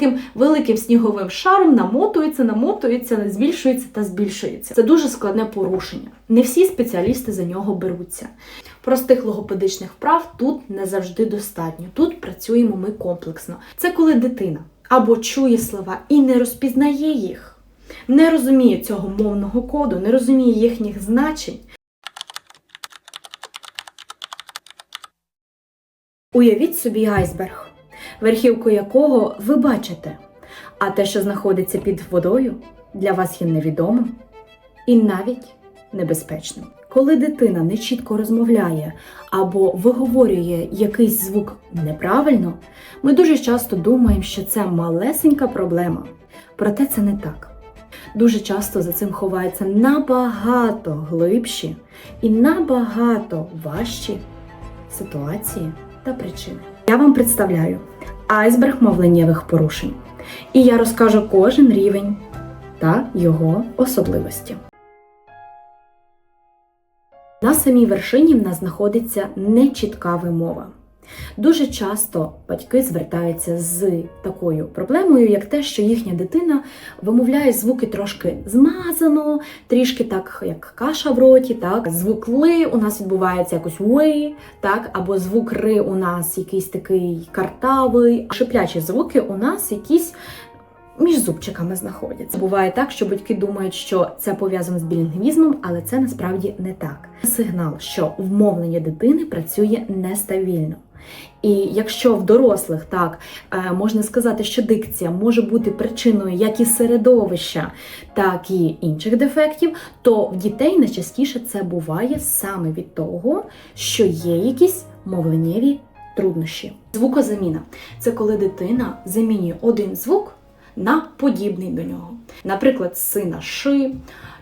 таким великим сніговим шаром намотується, намотується, збільшується та збільшується. Це дуже складне порушення. Не всі спеціалісти за нього беруться. Простих логопедичних вправ тут не завжди достатньо. Тут працюємо ми комплексно. Це коли дитина або чує слова і не розпізнає їх, не розуміє цього мовного коду, не розуміє їхніх значень. Уявіть собі айсберг, верхівку якого ви бачите, а те, що знаходиться під водою, для вас є невідомим і навіть небезпечним. Коли дитина нечітко розмовляє або виговорює якийсь звук неправильно, ми дуже часто думаємо, що це малесенька проблема. Проте це не так. Дуже часто за цим ховаються набагато глибші і набагато важчі ситуації та причини. Я вам представляю айсберг мовленнєвих порушень, і я розкажу кожен рівень та його особливості. На самій вершині в нас знаходиться нечітка вимова. Дуже часто батьки звертаються з такою проблемою, як те, що їхня дитина вимовляє звуки трошки змазано, трішки так, як каша в роті, так звук ли у нас відбувається якось ви, так, або звук ри у нас якийсь такий картавий, шиплячі звуки у нас якісь між зубчиками знаходяться. Буває так, що батьки думають, що це пов'язано з білінгвізмом, але це насправді не так. Сигнал, що вмовлення дитини працює нестабільно. І якщо в дорослих так е, можна сказати, що дикція може бути причиною як і середовища, так і інших дефектів, то в дітей найчастіше це буває саме від того, що є якісь мовленнєві труднощі. Звукозаміна це коли дитина замінює один звук на подібний до нього. Наприклад, си на ши,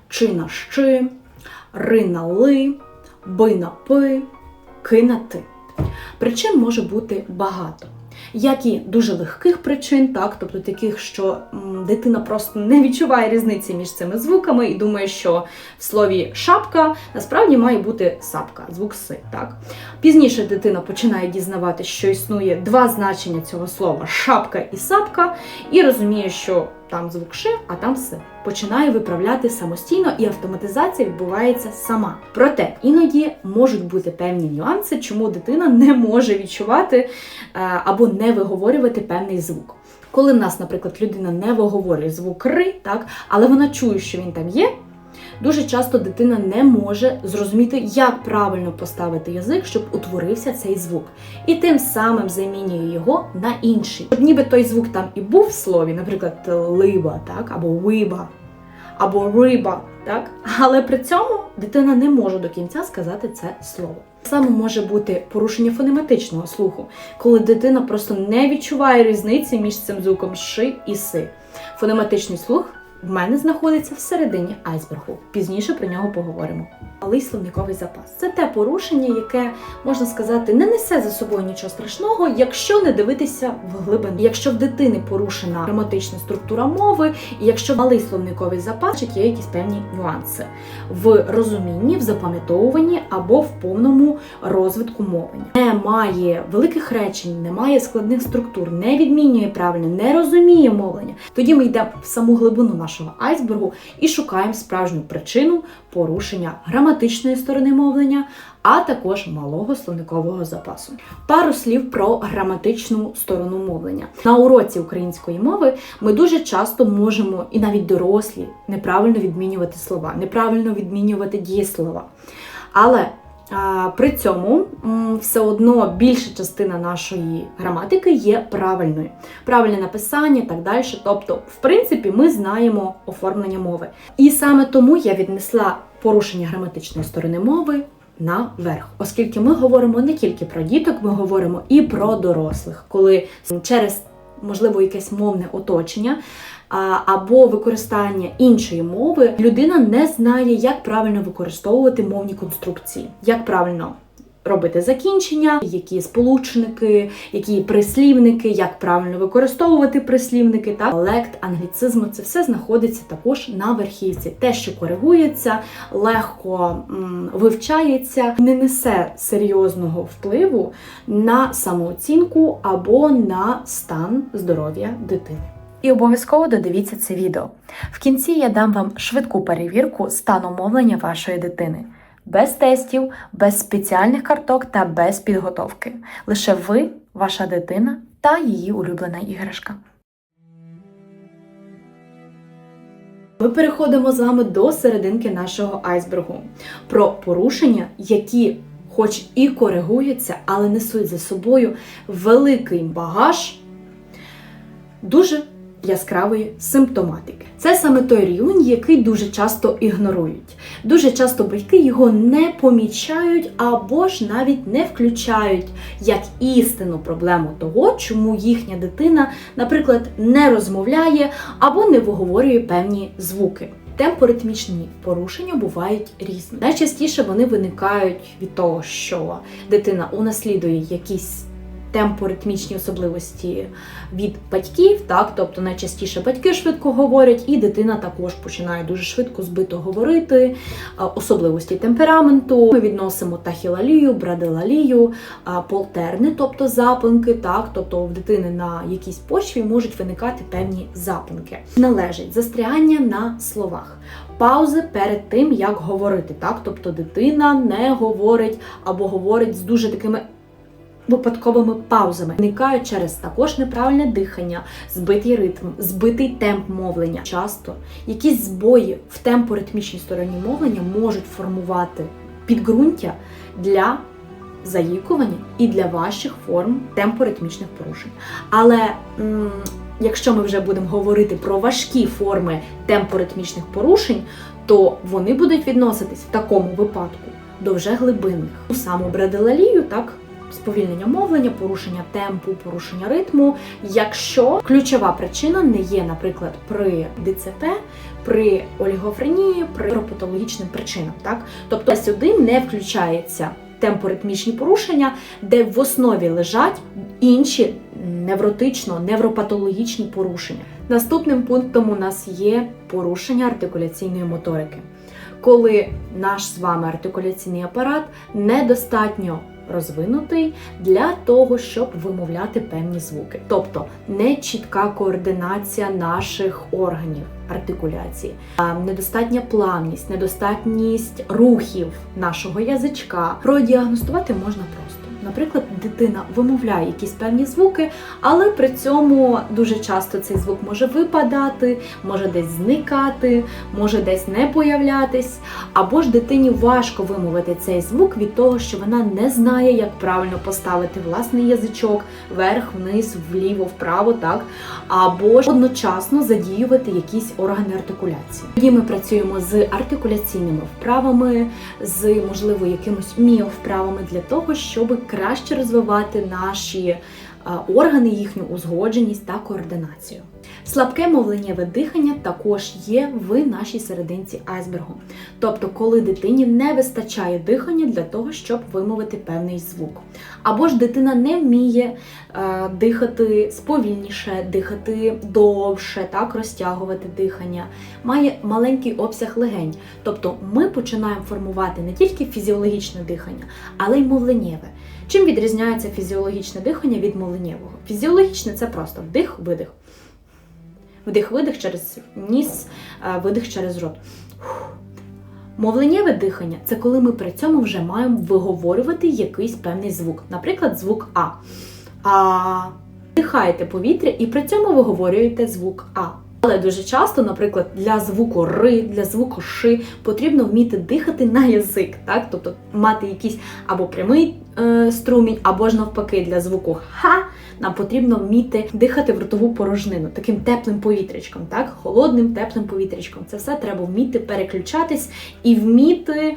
чи на щи, ри на ли, би на пи, ки на ти. Причин може бути багато. Як і дуже легких причин, так, тобто таких, що дитина просто не відчуває різниці між цими звуками і думає, що в слові шапка насправді має бути сапка, звук си. Так. Пізніше дитина починає дізнавати, що існує два значення цього слова шапка і сапка, і розуміє, що там звук ши, а там си. Починає виправляти самостійно, і автоматизація відбувається сама. Проте іноді можуть бути певні нюанси, чому дитина не може відчувати е, або не виговорювати певний звук. Коли в нас, наприклад, людина не виговорює звук ри, так, але вона чує, що він там є. Дуже часто дитина не може зрозуміти, як правильно поставити язик, щоб утворився цей звук, і тим самим замінює його на інший. От ніби той звук там і був в слові, наприклад, либа, так, або виба, або риба, так, але при цьому дитина не може до кінця сказати це слово. Саме може бути порушення фонематичного слуху, коли дитина просто не відчуває різниці між цим звуком ши і си. Фонематичний слух в мене знаходиться всередині айсбергу. Пізніше про нього поговоримо. Малий словниковий запас це те порушення, яке можна сказати не несе за собою нічого страшного, якщо не дивитися в глибину. Якщо в дитини порушена граматична структура мови, і якщо малий словниковий запас, є якісь певні нюанси в розумінні, в запам'ятовуванні або в повному розвитку мовлення. Немає великих речень, немає складних структур, не відмінює правильно, не розуміє мовлення. Тоді ми йдемо в саму глибину нашого айсбергу і шукаємо справжню причину порушення граматичної сторони мовлення, а також малого словникового запасу. Пару слів про граматичну сторону мовлення. На уроці української мови ми дуже часто можемо, і навіть дорослі, неправильно відмінювати слова, неправильно відмінювати дієслова. Але При цьому все одно більша частина нашої граматики є правильною. Правильне написання і так далі. Тобто, в принципі, ми знаємо оформлення мови. І саме тому я віднесла порушення граматичної сторони мови наверх, оскільки ми говоримо не тільки про діток, ми говоримо і про дорослих, коли через можливо якесь мовне оточення або використання іншої мови людина не знає, як правильно використовувати мовні конструкції, як правильно робити закінчення, які сполучники, які прислівники, як правильно використовувати прислівники, та лект, англіцизми це все знаходиться також на верхівці. Те, що коригується, легко м, вивчається, не несе серйозного впливу на самооцінку або на стан здоров'я дитини. І обов'язково додивіться це відео. В кінці я дам вам швидку перевірку стану мовлення вашої дитини. Без тестів, без спеціальних карток та без підготовки. Лише ви, ваша дитина та її улюблена іграшка. Ми переходимо з вами до серединки нашого айсбергу про порушення, які, хоч і коригуються, але несуть за собою великий багаж дуже яскравої симптоматики. Це саме той рівень, який дуже часто ігнорують. Дуже часто батьки його не помічають або ж навіть не включають як істинну проблему того, чому їхня дитина, наприклад, не розмовляє або не виговорює певні звуки. Темпоритмічні порушення бувають різні. Найчастіше вони виникають від того, що дитина унаслідує якісь темпоритмічні особливості від батьків, так, тобто найчастіше батьки швидко говорять, і дитина також починає дуже швидко збито говорити, особливості темпераменту. Ми відносимо тахілалію, брадилалію, полтерни, тобто запинки, так, тобто в дитини на якійсь почві можуть виникати певні запинки. Належить застрягання на словах. Паузи перед тим, як говорити, так, тобто дитина не говорить або говорить з дуже такими випадковими паузами виникають через також неправильне дихання, збитий ритм, збитий темп мовлення. Часто якісь збої в темпоритмічній стороні мовлення можуть формувати підґрунтя для заїкування і для ваших форм темпоритмічних порушень. Але м, якщо ми вже будемо говорити про важкі форми темпоритмічних порушень, то вони будуть відноситись в такому випадку до вже глибинних. Ту саму брадилалію, так, сповільнення мовлення, порушення темпу, порушення ритму, якщо ключова причина не є, наприклад, при ДЦП, при олігофренії, при патологічним причинам. Так? Тобто сюди не включається темпоритмічні порушення, де в основі лежать інші невротично-невропатологічні порушення. Наступним пунктом у нас є порушення артикуляційної моторики. Коли наш з вами артикуляційний апарат недостатньо розвинутий для того, щоб вимовляти певні звуки. Тобто не чітка координація наших органів артикуляції, недостатня плавність, недостатність рухів нашого язичка. Продіагностувати можна просто. Наприклад, дитина вимовляє якісь певні звуки, але при цьому дуже часто цей звук може випадати, може десь зникати, може десь не появлятись, або ж дитині важко вимовити цей звук від того, що вона не знає, як правильно поставити власний язичок вверх, вниз, вліво, вправо, так, або ж одночасно задіювати якісь органи артикуляції. Тоді ми працюємо з артикуляційними вправами, з можливо якимось міовправами для того, щоб краще розвивати наші органи, їхню узгодженість та координацію. Слабке мовленнєве дихання також є в нашій серединці айсбергу. Тобто, коли дитині не вистачає дихання для того, щоб вимовити певний звук. Або ж дитина не вміє е, дихати сповільніше, дихати довше, так, розтягувати дихання, має маленький обсяг легень. Тобто ми починаємо формувати не тільки фізіологічне дихання, але й мовленнєве. Чим відрізняється фізіологічне дихання від мовленнєвого? Фізіологічне це просто вдих-видих. Вдих-видих через ніс, е, видих через рот. Мовленнєве дихання це коли ми при цьому вже маємо виговорювати якийсь певний звук, наприклад, звук А. А вдихаєте повітря і при цьому виговорюєте звук А. Але дуже часто, наприклад, для звуку ри, для звуку ши потрібно вміти дихати на язик, так? Тобто мати якийсь або прямий е, струмінь, або ж навпаки, для звуку ха нам потрібно вміти дихати в ротову порожнину, таким теплим повітрячком, так? Холодним, теплим повітрячком. Це все треба вміти переключатись і вміти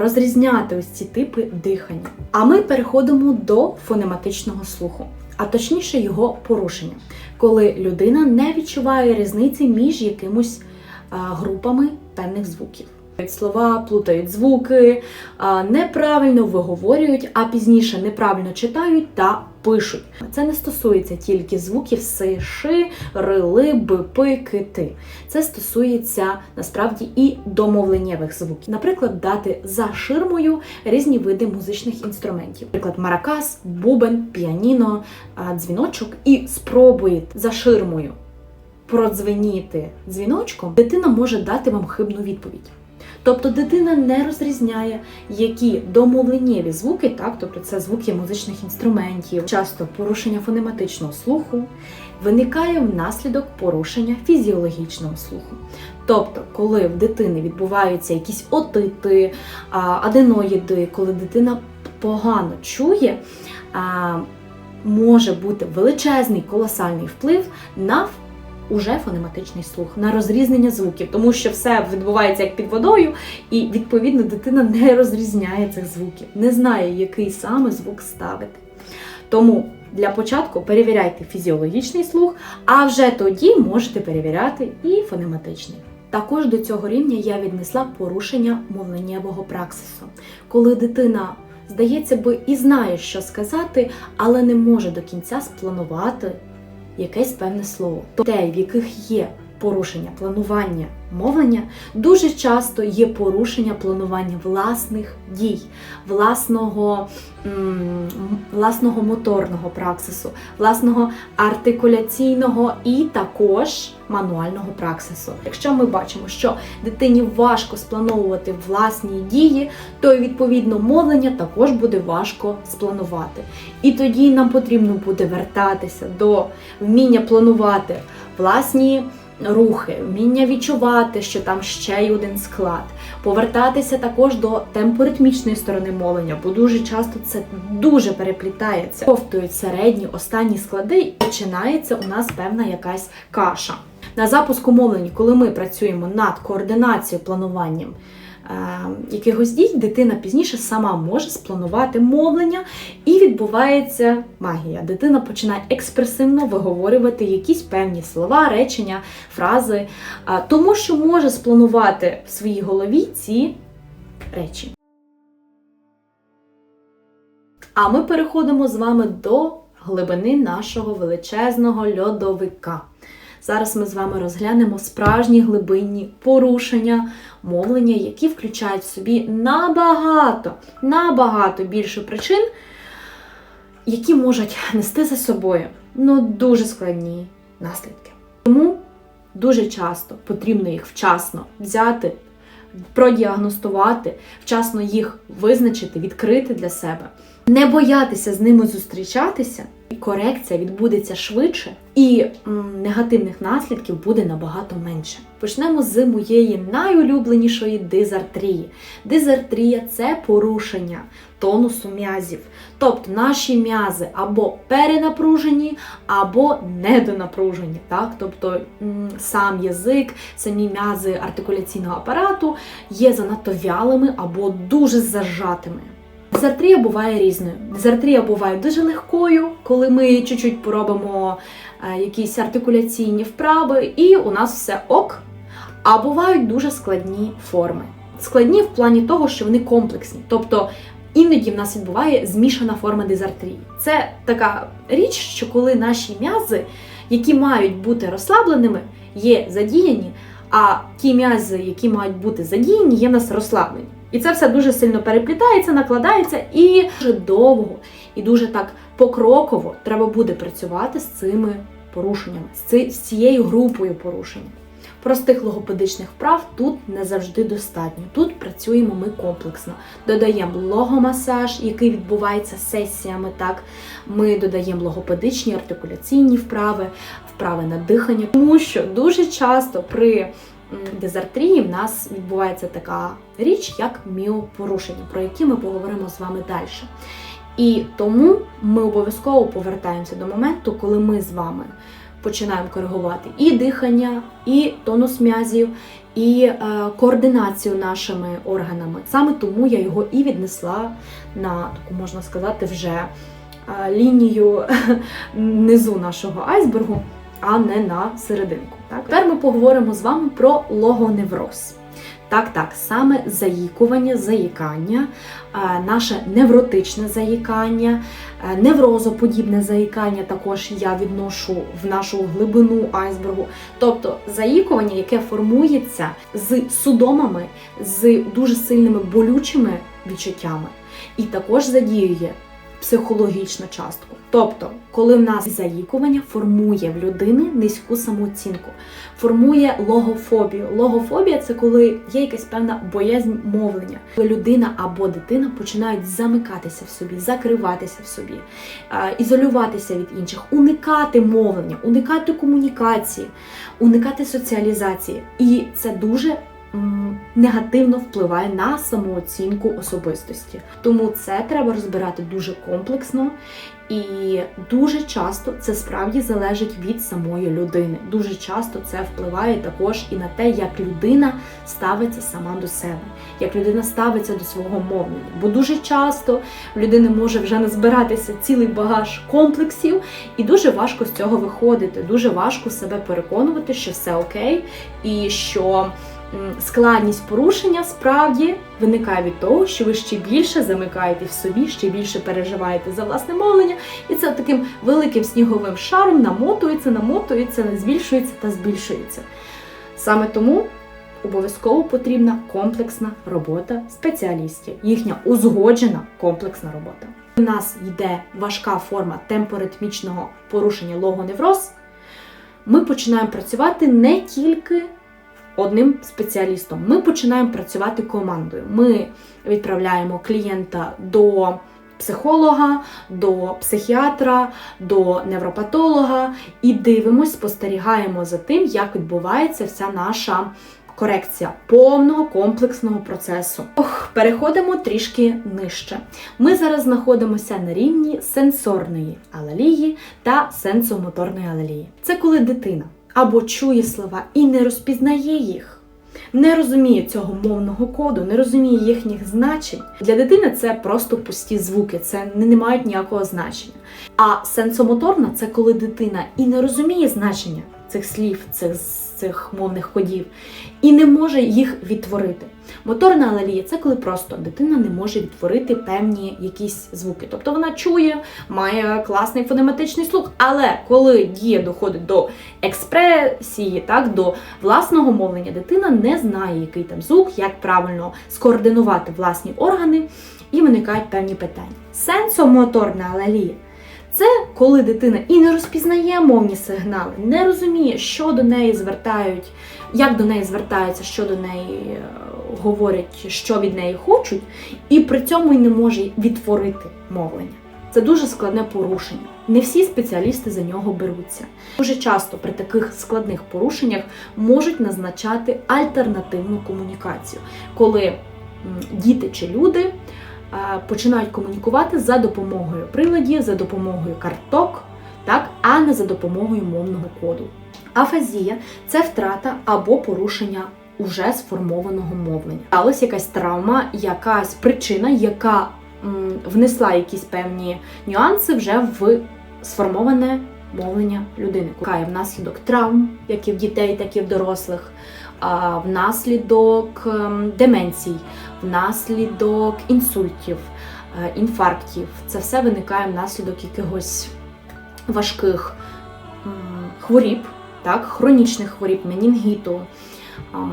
розрізняти ось ці типи дихання. А ми переходимо до фонематичного слуху. А точніше його порушення, коли людина не відчуває різниці між якимось групами певних звуків. Слова плутають звуки, неправильно виговорюють, а пізніше неправильно читають та пишуть. Це не стосується тільки звуків си, ши, рили, бипи, кити. Це стосується насправді і домовленнєвих звуків. Наприклад, дати за ширмою різні види музичних інструментів, наприклад, маракас, бубен, піаніно, дзвіночок, і спробуєте за ширмою продзвеніти дзвіночком, дитина може дати вам хибну відповідь. Тобто дитина не розрізняє, які домовленнєві звуки, так, тобто це звуки музичних інструментів, часто порушення фонематичного слуху, виникає внаслідок порушення фізіологічного слуху. Тобто, коли в дитини відбуваються якісь отити, аденоїди, коли дитина погано чує, може бути величезний колосальний вплив на уже фонематичний слух, на розрізнення звуків, тому що все відбувається як під водою, і відповідно дитина не розрізняє цих звуків, не знає, який саме звук ставити. Тому для початку перевіряйте фізіологічний слух, а вже тоді можете перевіряти і фонематичний. Також до цього рівня я віднесла порушення мовленнєвого праксису, коли дитина, здається би, і знає, що сказати, але не може до кінця спланувати якесь певне слово. Те, в яких є порушення планування мовлення, дуже часто є порушення планування власних дій, власного, власного моторного праксису, власного артикуляційного і також мануального праксису. Якщо ми бачимо, що дитині важко сплановувати власні дії, то відповідно мовлення також буде важко спланувати. І тоді нам потрібно буде вертатися до вміння планувати власні рухи, вміння відчувати, що там ще й один склад, повертатися також до темпоритмічної сторони мовлення, бо дуже часто це дуже переплітається. Ковтують середні останні склади, і починається у нас певна якась каша. На запуску мовлення, коли ми працюємо над координацією плануванням якихось дій, дитина пізніше сама може спланувати мовлення, і відбувається магія. Дитина починає експресивно виговорювати якісь певні слова, речення, фрази, е, тому що може спланувати в своїй голові ці речі. А ми переходимо з вами до глибини нашого величезного льодовика. Зараз ми з вами розглянемо справжні глибинні порушення мовлення, які включають в собі набагато, набагато більше причин, які можуть нести за собою ну, дуже складні наслідки. Тому дуже часто потрібно їх вчасно взяти, продіагностувати, вчасно їх визначити, відкрити для себе, не боятися з ними зустрічатися. Корекція відбудеться швидше, і м, негативних наслідків буде набагато менше. Почнемо з моєї найулюбленішої дизартрії. Дизартрія це порушення тонусу м'язів. Тобто наші м'язи або перенапружені, або недонапружені. Так? Тобто сам язик, самі м'язи артикуляційного апарату є занадто вялими або дуже зажатими. Дизартрія буває різною. Дизартрія буває дуже легкою, коли ми чуть-чуть поробимо е, якісь артикуляційні вправи, і у нас все ок. А бувають дуже складні форми. Складні в плані того, що вони комплексні. Тобто іноді в нас відбуває змішана форма дизартрії. Це така річ, що коли наші м'язи, які мають бути розслабленими, є задіяні, а ті м'язи, які мають бути задіяні, є в нас розслаблені. І це все дуже сильно переплітається, накладається, і дуже довго і дуже так покроково треба буде працювати з цими порушеннями, з цією групою порушень. Простих логопедичних вправ тут не завжди достатньо. Тут працюємо ми комплексно. Додаємо логомасаж, який відбувається сесіями. Так ми додаємо логопедичні артикуляційні вправи, вправи на дихання, тому що дуже часто при дизартрії в нас відбувається така річ, як міопорушення, про які ми поговоримо з вами далі. І тому ми обов'язково повертаємося до моменту, коли ми з вами починаємо коригувати і дихання, і тонус м'язів, і е, координацію нашими органами. Саме тому я його і віднесла на таку, можна сказати, вже е, лінію низу нашого айсбергу, а не на серединку. Так? Тепер ми поговоримо з вами про логоневроз. Так, так, саме заїкування, заїкання, е, наше невротичне заїкання, е, неврозоподібне заїкання також я відношу в нашу глибину айсбергу. Тобто заїкування, яке формується з судомами, з дуже сильними болючими відчуттями, і також задіює психологічну частку. Тобто, коли в нас заїкування формує в людини низьку самооцінку, формує логофобію. Логофобія це коли є якась певна боязнь мовлення, коли людина або дитина починають замикатися в собі, закриватися в собі, ізолюватися від інших, уникати мовлення, уникати комунікації, уникати соціалізації. І це дуже негативно впливає на самооцінку особистості. Тому це треба розбирати дуже комплексно. І дуже часто це справді залежить від самої людини. Дуже часто це впливає також і на те, як людина ставиться сама до себе, як людина ставиться до свого мовлення. Бо дуже часто в людини може вже назбиратися цілий багаж комплексів, і дуже важко з цього виходити. Дуже важко себе переконувати, що все окей, і що складність порушення справді виникає від того, що ви ще більше замикаєте в собі, ще більше переживаєте за власне мовлення, і це таким великим сніговим шаром намотується, намотується, збільшується та збільшується. Саме тому обов'язково потрібна комплексна робота спеціалістів, їхня узгоджена комплексна робота. У нас йде важка форма темпоритмічного порушення логоневроз. Ми починаємо працювати не тільки одним спеціалістом. Ми починаємо працювати командою. Ми відправляємо клієнта до психолога, до психіатра, до невропатолога і дивимось, спостерігаємо за тим, як відбувається вся наша. Корекція повного комплексного процесу. Ох, переходимо трішки нижче. Ми зараз знаходимося на рівні сенсорної алелії та сенсомоторної алелії. Це коли дитина або чує слова і не розпізнає їх, не розуміє цього мовного коду, не розуміє їхніх значень. Для дитини це просто пусті звуки, це не, не мають ніякого значення. А сенсомоторна це коли дитина і не розуміє значення цих слів, цих, цих мовних кодів, і не може їх відтворити. Моторна алелія це коли просто дитина не може відтворити певні якісь звуки. Тобто вона чує, має класний фонематичний слух, але коли дія доходить до експресії, так, до власного мовлення, дитина не знає, який там звук, як правильно скоординувати власні органи, і виникають певні питання. Сенсомоторна алелія це коли дитина і не розпізнає мовні сигнали, не розуміє, що до неї звертають, як до неї звертаються, що до неї е, говорять, що від неї хочуть, і при цьому й не може відтворити мовлення. Це дуже складне порушення. Не всі спеціалісти за нього беруться. Дуже часто при таких складних порушеннях можуть назначати альтернативну комунікацію, коли діти чи люди починають комунікувати за допомогою приладів, за допомогою карток, так, а не за допомогою мовного коду. Афазія це втрата або порушення уже сформованого мовлення. Сталася якась травма, якась причина, яка м, внесла якісь певні нюанси вже в сформоване мовлення людини. Кає внаслідок травм, як і в дітей, так і в дорослих, внаслідок ем, деменцій, внаслідок інсультів, е, інфарктів. Це все виникає внаслідок якихось важких хворіб, так, хронічних хворіб, менінгіту. Ам,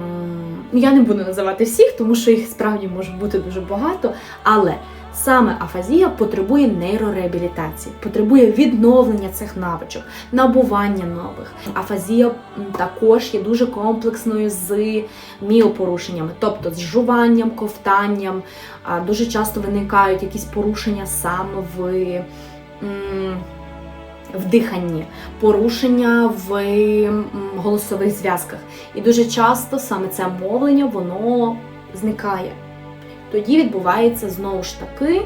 Я не буду називати всіх, тому що їх справді може бути дуже багато, але саме афазія потребує нейрореабілітації, потребує відновлення цих навичок, набування нових. Афазія також є дуже комплексною з міопорушеннями, тобто з жуванням, ковтанням. Дуже часто виникають якісь порушення саме в. В диханні, порушення в голосових зв'язках. І дуже часто саме це мовлення воно зникає. Тоді відбувається знову ж таки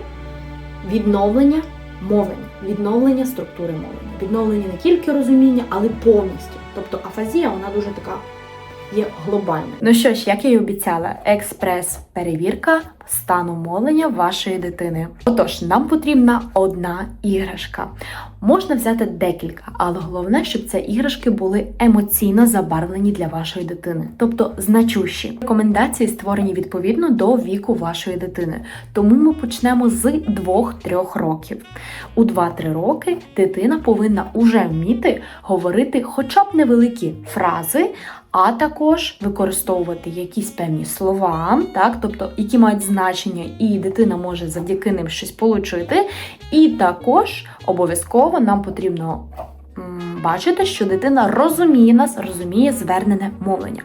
відновлення мовлення, відновлення структури мовлення, відновлення не тільки розуміння, але повністю. Тобто афазія, вона дуже така є глобальна. Ну що ж, як я й обіцяла, експрес перевірка стану мовлення вашої дитини. Отож, нам потрібна одна іграшка. Можна взяти декілька, але головне, щоб ці іграшки були емоційно забарвлені для вашої дитини, тобто значущі. Рекомендації створені відповідно до віку вашої дитини. Тому ми почнемо з 2-3 років. У 2-3 роки дитина повинна уже вміти говорити хоча б невеликі фрази, а також використовувати якісь певні слова, так, тобто які мають значення, і дитина може завдяки ним щось получити. І також обов'язково нам потрібно бачити, що дитина розуміє нас, розуміє звернене мовлення.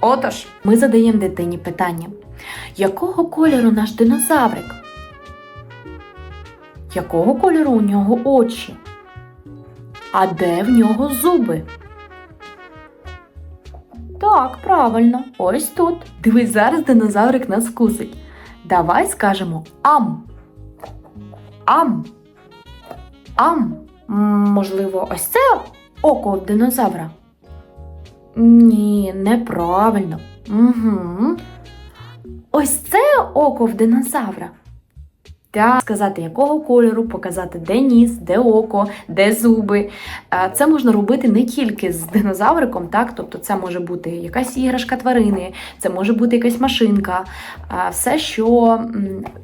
Отож, ми задаємо дитині питання: якого кольору наш динозаврик? Якого кольору у нього очі? А де в нього зуби? Так, правильно, ось тут. Дивись, зараз динозаврик нас вкусить. Давай скажемо ам. Ам. Ам. Можливо, ось це око динозавра? Ні, неправильно. Угу. Ось це око в динозавра. Сказати, якого кольору, показати, де ніс, де око, де зуби. Е, Це можна робити не тільки з динозавриком, так? Тобто це може бути якась іграшка тварини, це може бути якась машинка, е, все, що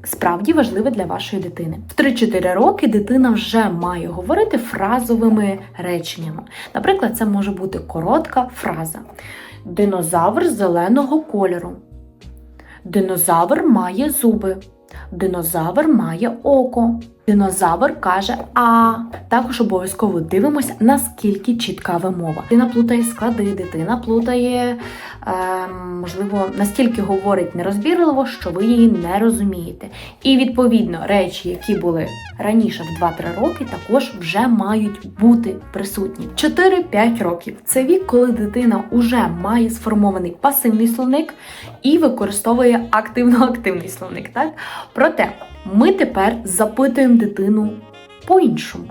справді важливе для вашої дитини. В 3-4 роки дитина вже має говорити фразовими реченнями. Наприклад, це може бути коротка фраза: Динозавр зеленого кольору. Динозавр має зуби. Динозавр має око. Динозавр каже А. Також обов'язково дивимося, наскільки чітка вимова. Дитина плутає склади, дитина плутає, е, можливо, настільки говорить нерозбірливо, що ви її не розумієте. І відповідно речі, які були раніше в 2-3 роки, також вже мають бути присутні. 4-5 років це вік, коли дитина вже має сформований пасивний словник і використовує активно-активний словник. Так? Проте ми тепер запитуємо дитину по-іншому.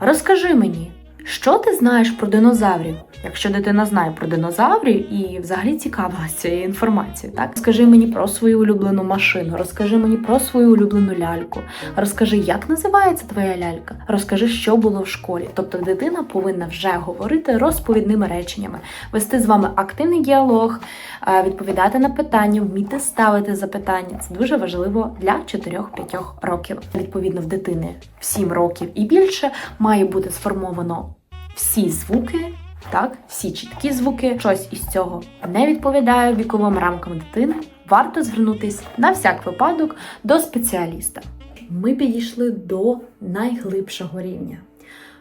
Розкажи мені, що ти знаєш про динозаврів? Якщо дитина знає про динозаврів і взагалі цікавилася цією інформацією, так розкажи мені про свою улюблену машину, розкажи мені про свою улюблену ляльку, розкажи, як називається твоя лялька, розкажи, що було в школі. Тобто дитина повинна вже говорити розповідними реченнями, вести з вами активний діалог, е, відповідати на питання, вміти ставити запитання. Це дуже важливо для 4-5 років. Відповідно, в дитини в 7 років і більше має бути сформовано всі звуки. Так, всі чіткі звуки, щось із цього не відповідає віковим рамкам дитини. Варто звернутись на всяк випадок до спеціаліста. Ми підійшли до найглибшого рівня,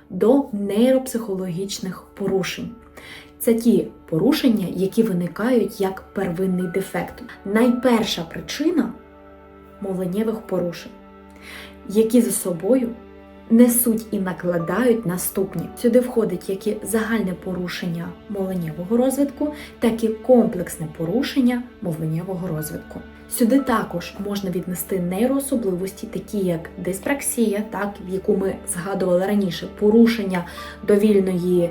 до нейропсихологічних порушень. Це ті порушення, які виникають як первинний дефект. Найперша причина мовленнєвих порушень, які за собою несуть і накладають наступні. Сюди входить як і загальне порушення мовленнєвого розвитку, так і комплексне порушення мовленнєвого розвитку. Сюди також можна віднести нейроособливості, такі як диспраксія, так, в яку ми згадували раніше, порушення довільної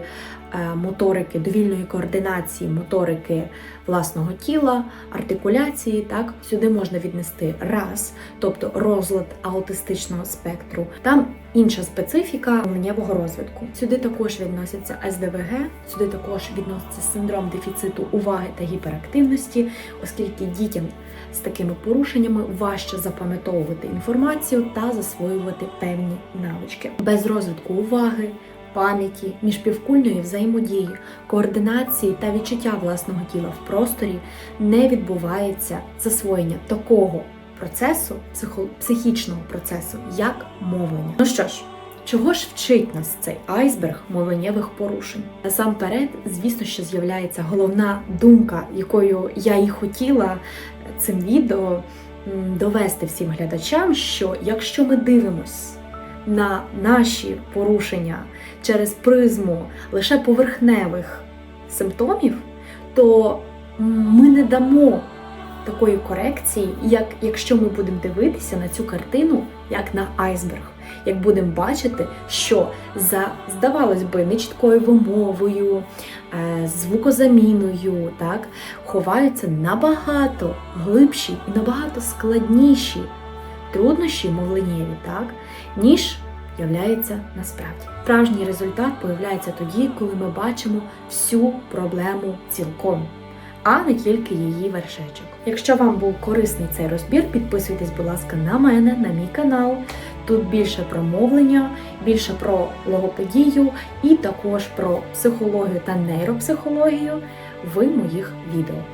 моторики, довільної координації моторики власного тіла, артикуляції. Так, сюди можна віднести раз, тобто розлад аутистичного спектру. Там інша специфіка мовленнєвого розвитку. Сюди також відносяться СДВГ, сюди також відноситься синдром дефіциту уваги та гіперактивності, оскільки дітям з такими порушеннями важче запам'ятовувати інформацію та засвоювати певні навички. Без розвитку уваги, пам'яті, міжпівкульної взаємодії, координації та відчуття власного тіла в просторі не відбувається засвоєння такого процесу, психічного процесу, як мовлення. Ну що ж. Чого ж вчить нас цей айсберг мовленнєвих порушень? Насамперед, звісно, що з'являється головна думка, якою я і хотіла цим відео довести всім глядачам, що якщо ми дивимось на наші порушення через призму лише поверхневих симптомів, то ми не дамо такої корекції, як якщо ми будемо дивитися на цю картину як на айсберг. як будемо бачити, що за, здавалось би, нечіткою вимовою, е, звукозаміною, так, ховаються набагато глибші і набагато складніші труднощі мовленнєві, так, ніж являється насправді. Справжній результат появляється тоді, коли ми бачимо всю проблему цілком, а не тільки її вершечок. Якщо вам був корисний цей розбір, підписуйтесь, будь ласка, на мене, на мій канал. Тут більше про мовлення, більше про логопедію і також про психологію та нейропсихологію в моїх відео.